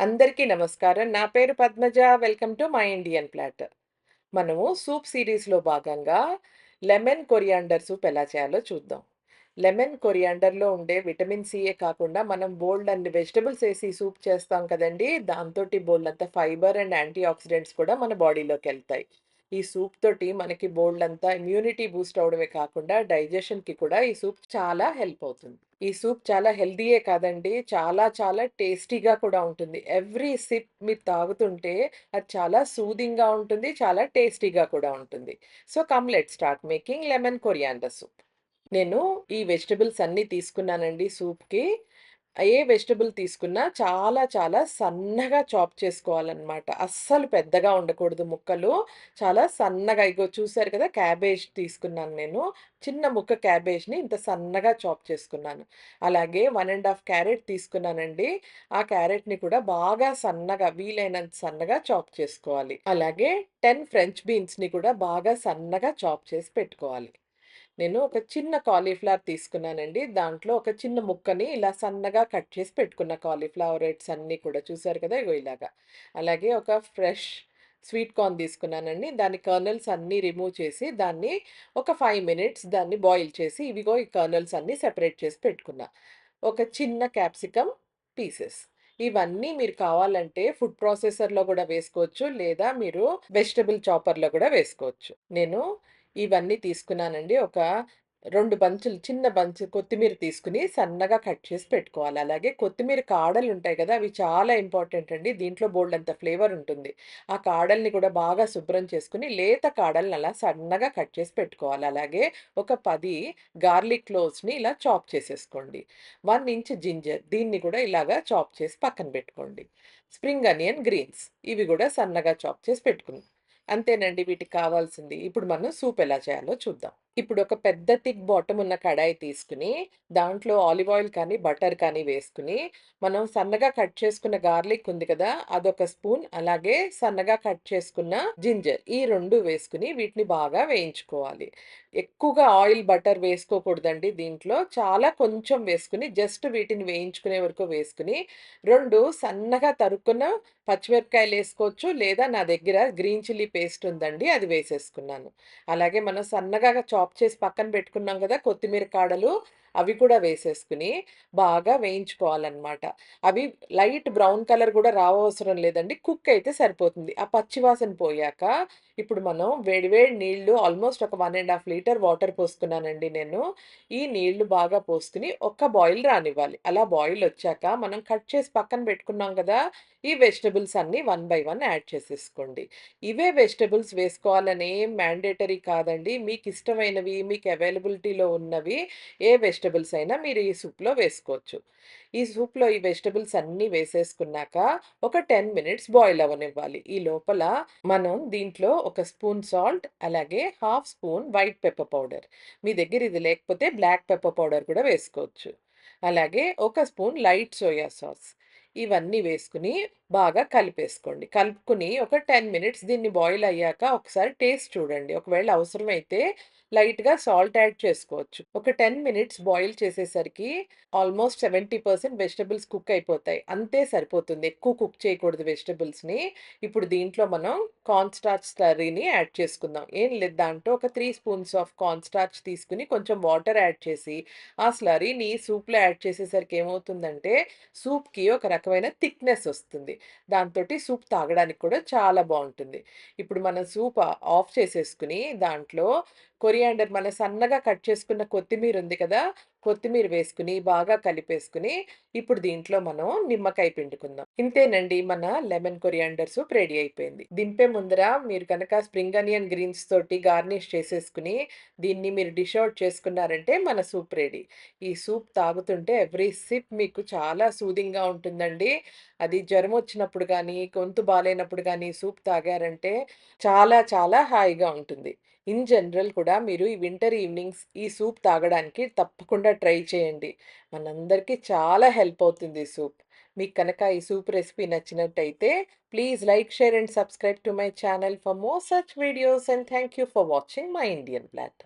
అందరికీ నమస్కారం. నా పేరు Padmaja. Welcome to my Indian plate. మనము సూప్ సిరీస్లో భాగంగా లెమన్ కొరియాండర్ సూప్ ఎలా చేయాలో చూద్దాం. లెమన్ కొరియాండర్‌లో ఉండే విటమిన్ సిఏ కాకుండా మనం బోల్డ్ అండ్ వెజిటబుల్స్ వేసి సూప్ చేస్తాం కదండీ! దాంతోటి బోలెడంత ఫైబర్ అండ్ యాంటీ ఆక్సిడెంట్స్ కూడా మన బాడీలోకి వెళ్తాయి ఈ సూప్ తోటి మనకి బోలెడంత ఇమ్యూనిటీ బూస్ట్ అవడమే కాకుండా డైజెషన్‌కి కూడా ఈ సూప్ చాలా హెల్ప్ అవుతుంది. ఈ సూప్ చాలా హెల్తీయే కాదండి. చాలా చాలా టేస్టీగా కూడా ఉంటుంది. ఎవ్రీ సిప్ మీరు తాగుతుంటే అది చాలా సూదింగ్‌గా ఉంటుంది. చాలా టేస్టీగా కూడా ఉంటుంది. So, come let start making lemon coriander soup. నేను ఈ వెజిటబుల్స్ అన్నీ తీసుకున్నానండి సూప్‌కి. ఏ వెజిటబుల్ తీసుకున్నా చాలా చాలా సన్నగా చాప్ చేసుకోవాలనమాట. అస్సలు పెద్దగా ఉండకూడదు ముక్కలు. చాలా సన్నగా ఇగో చూసారు కదా! క్యాబేజ్ తీసుకున్నాను నేను. చిన్న ముక్క క్యాబేజ్‌ని ఇంత సన్నగా చాప్ చేసుకున్నాను. అలాగే 1 ½ క్యారెట్ తీసుకున్నానండి. ఆ క్యారెట్‌ని కూడా బాగా సన్నగా వీలైనంత సన్నగా చాప్ చేసుకోవాలి. అలాగే 10 ఫ్రెంచ్ బీన్స్‌ని కూడా బాగా సన్నగా చాప్ చేసి పెట్టుకోవాలి. నేను ఒక చిన్న కాలీఫ్లవర్ తీసుకున్నానండి. దాంట్లో ఒక చిన్న ముక్కని ఇలా సన్నగా కట్ చేసి పెట్టుకున్న కాలీఫ్లవరెట్స్ అన్నీ కూడా చూసారు కదా! ఇగో ఇలాగా. అలాగే ఒక ఫ్రెష్ స్వీట్ కార్న్ తీసుకున్నానండి. దాని కర్నల్స్ అన్నీ రిమూవ్ చేసి దాన్ని ఒక ఫైవ్ మినిట్స్ దాన్ని బాయిల్ చేసి ఇవిగో ఈ కర్నల్స్ అన్నీ సెపరేట్ చేసి పెట్టుకున్నా. ఒక చిన్న క్యాప్సికమ్ పీసెస్. ఇవన్నీ మీరు కావాలంటే ఫుడ్ ప్రాసెసర్‌లో కూడా వేసుకోవచ్చు. లేదా మీరు వెజిటబుల్ చాపర్‌లో కూడా వేసుకోవచ్చు. నేను ఇవన్నీ తీసుకున్నానండి. ఒక 2 బంచులు చిన్న బంచ్ కొత్తిమీర తీసుకొని సన్నగా కట్ చేసి పెట్టుకోవాలి. అలాగే కొత్తిమీర కాడలుంటాయి కదా! అవి చాలా ఇంపార్టెంట్ అండి. దీంట్లో బోలెడంత ఫ్లేవర్ ఉంటుంది. ఆ కాడల్ని కూడా బాగా శుభ్రం చేసుకొని లేత కాడల్ని అలా సన్నగా కట్ చేసి పెట్టుకోవాలి. అలాగే ఒక 10 గార్లిక్ క్లోవ్స్‌ని ఇలా చాప్ చేసేసుకోండి. 1 ఇంచ్ జింజర్ దీన్ని కూడా ఇలాగా చాప్ చేసి పక్కన పెట్టుకోండి. స్ప్రింగ్ అనియన్ గ్రీన్స్ ఇవి కూడా సన్నగా చాప్ చేసి పెట్టుకున్నాం. అంతేనండి వీటికి కావాల్సింది. ఇప్పుడు మనం సూప్ ఎలా చేయాలో చూద్దాం. ఇప్పుడు ఒక పెద్ద థిక్ బాటమ్ ఉన్న కడాయి తీసుకుని దాంట్లో ఆలివ్ ఆయిల్ కానీ, బటర్ కానీ వేసుకుని మనం సన్నగా కట్ చేసుకున్న గార్లిక్ ఉంది కదా! అదొక స్పూన్ అలాగే సన్నగా కట్ చేసుకున్న జింజర్ ఈ రెండు వేసుకుని వీటిని బాగా వేయించుకోవాలి. ఎక్కువగా ఆయిల్, బటర్ వేసుకోకూడదండి దీంట్లో. చాలా కొంచెం వేసుకుని జస్ట్ వీటిని వేయించుకునే వరకు వేసుకుని రెండు సన్నగా తరుక్కున్న పచ్చిమిరపకాయలేసుకోవచ్చు. లేదా నా దగ్గర గ్రీన్ చిల్లీ పేస్ట్ ఉందండి. అది వేసేసుకున్నాను. అలాగే మనం సన్నగా చాప్ చేసి పక్కన పెట్టుకున్నాం కదా! కొత్తిమీర కాడలు అవి కూడా వేసేసుకుని బాగా వేయించుకోవాలన్నమాట అవి లైట్ బ్రౌన్ కలర్ కూడా రావవసరం లేదండి. కుక్ అయితే సరిపోతుంది. ఆ పచ్చివాసన పోయాక ఇప్పుడు మనం వేడి వేడి నీళ్ళు ఆల్మోస్ట్ ఒక one and half litre water పోసుకున్నానండి నేను. ఈ నీళ్ళు బాగా పోసుకుని ఒక్క బాయిల్ రానివ్వాలి. అలా బాయిల్ వచ్చాక మనం కట్ చేసి పక్కన పెట్టుకున్నాం కదా! ఈ వెజిటబుల్స్ అన్నీ వన్ బై వన్ యాడ్ చేసేసుకోండి. ఇవే వెజిటబుల్స్ వేసుకోవాలని ఏం మ్యాండేటరీ కాదండి. మీకు ఇష్టమైనవి మీకు అవైలబిలిటీలో ఉన్నవి ఏ వెజిటబుల్స్ వెజిటబుల్స్ అయినా మీరు ఈ సూప్‌లో వేసుకోవచ్చు. ఈ సూప్‌లో ఈ వెజిటబుల్స్ అన్నీ వేసేసుకున్నాక ఒక 10 మినిట్స్ బాయిల్ అవ్వనివ్వాలి. ఈ లోపల మనం దీంట్లో ఒక స్పూన్ సాల్ట్ అలాగే half spoon white pepper powder మీ దగ్గర ఇది లేకపోతే బ్లాక్ పెప్పర్ పౌడర్ కూడా వేసుకోవచ్చు. అలాగే ఒక స్పూన్ లైట్ సోయా సాస్ ఇవన్నీ వేసుకుని బాగా కలిపేసుకోండి. కలుపుకుని ఒక 10 మినిట్స్ దీన్ని బాయిల్ అయ్యాక ఒకసారి టేస్ట్ చూడండి. ఒకవేళ అవసరమైతే లైట్‌గా సాల్ట్ యాడ్ చేసుకోవచ్చు. ఒక 10 మినిట్స్ బాయిల్ చేసేసరికి ఆల్మోస్ట్ 70% వెజిటబుల్స్ కుక్ అయిపోతాయి. అంతే సరిపోతుంది. ఎక్కువ కుక్ చేయకూడదు వెజిటబుల్స్‌ని. ఇప్పుడు దీంట్లో మనం కార్న్ స్టార్చ్ కర్రీని యాడ్ చేసుకుందాం. ఏం లేదు దాంట్లో ఒక three spoons of corn starch తీసుకొని కొంచెం వాటర్ యాడ్ చేసి ఆ స్లరీని సూప్‌లో యాడ్ చేసేసరికి ఏమవుతుందంటే సూప్‌కి ఒక రకమైన థిక్‌నెస్ వస్తుంది. దాంతోటి సూప్ తాగడానికి కూడా చాలా బాగుంటుంది ఇప్పుడు మనం సూప్ ఆఫ్ చేసేసుకుని దాంట్లో కొరియాండర్ మన సన్నగా కట్ చేసుకున్న కొత్తిమీర ఉంది కదా! కొత్తిమీర వేసుకుని బాగా కలిపేసుకుని ఇప్పుడు దీంట్లో మనం నిమ్మకాయ పిండుకుందాం. ఇంతేనండి మన లెమన్ కొరియాండర్ సూప్ రెడీ అయిపోయింది. దింపే ముందర మీరు కనుక స్ప్రింగ్ అనియన్ గ్రీన్స్ తోటి గార్నిష్ చేసేసుకుని దీన్ని మీరు డిష్ అవుట్ చేసుకున్నారంటే మన సూప్ రెడీ. ఈ సూప్ తాగుతుంటే ఎవ్రీ సిప్ మీకు చాలా సూదింగ్‌గా ఉంటుందండి. అది జ్వరం వచ్చినప్పుడు కానీ గొంతు బాగాలేనప్పుడు కానీ సూప్ తాగారంటే చాలా చాలా హాయిగా ఉంటుంది. ఇన్ జనరల్ కూడా మీరు ఈ వింటర్ ఈవినింగ్స్ ఈ సూప్ తాగడానికి తప్పకుండా ట్రై చేయండి. మనందరికీ చాలా హెల్ప్ అవుతుంది ఈ సూప్. మీకు కనుక ఈ సూప్ రెసిపీ నచ్చినట్టయితే please like, share and subscribe to my channel for more such videos and thank you for watching my Indian plate.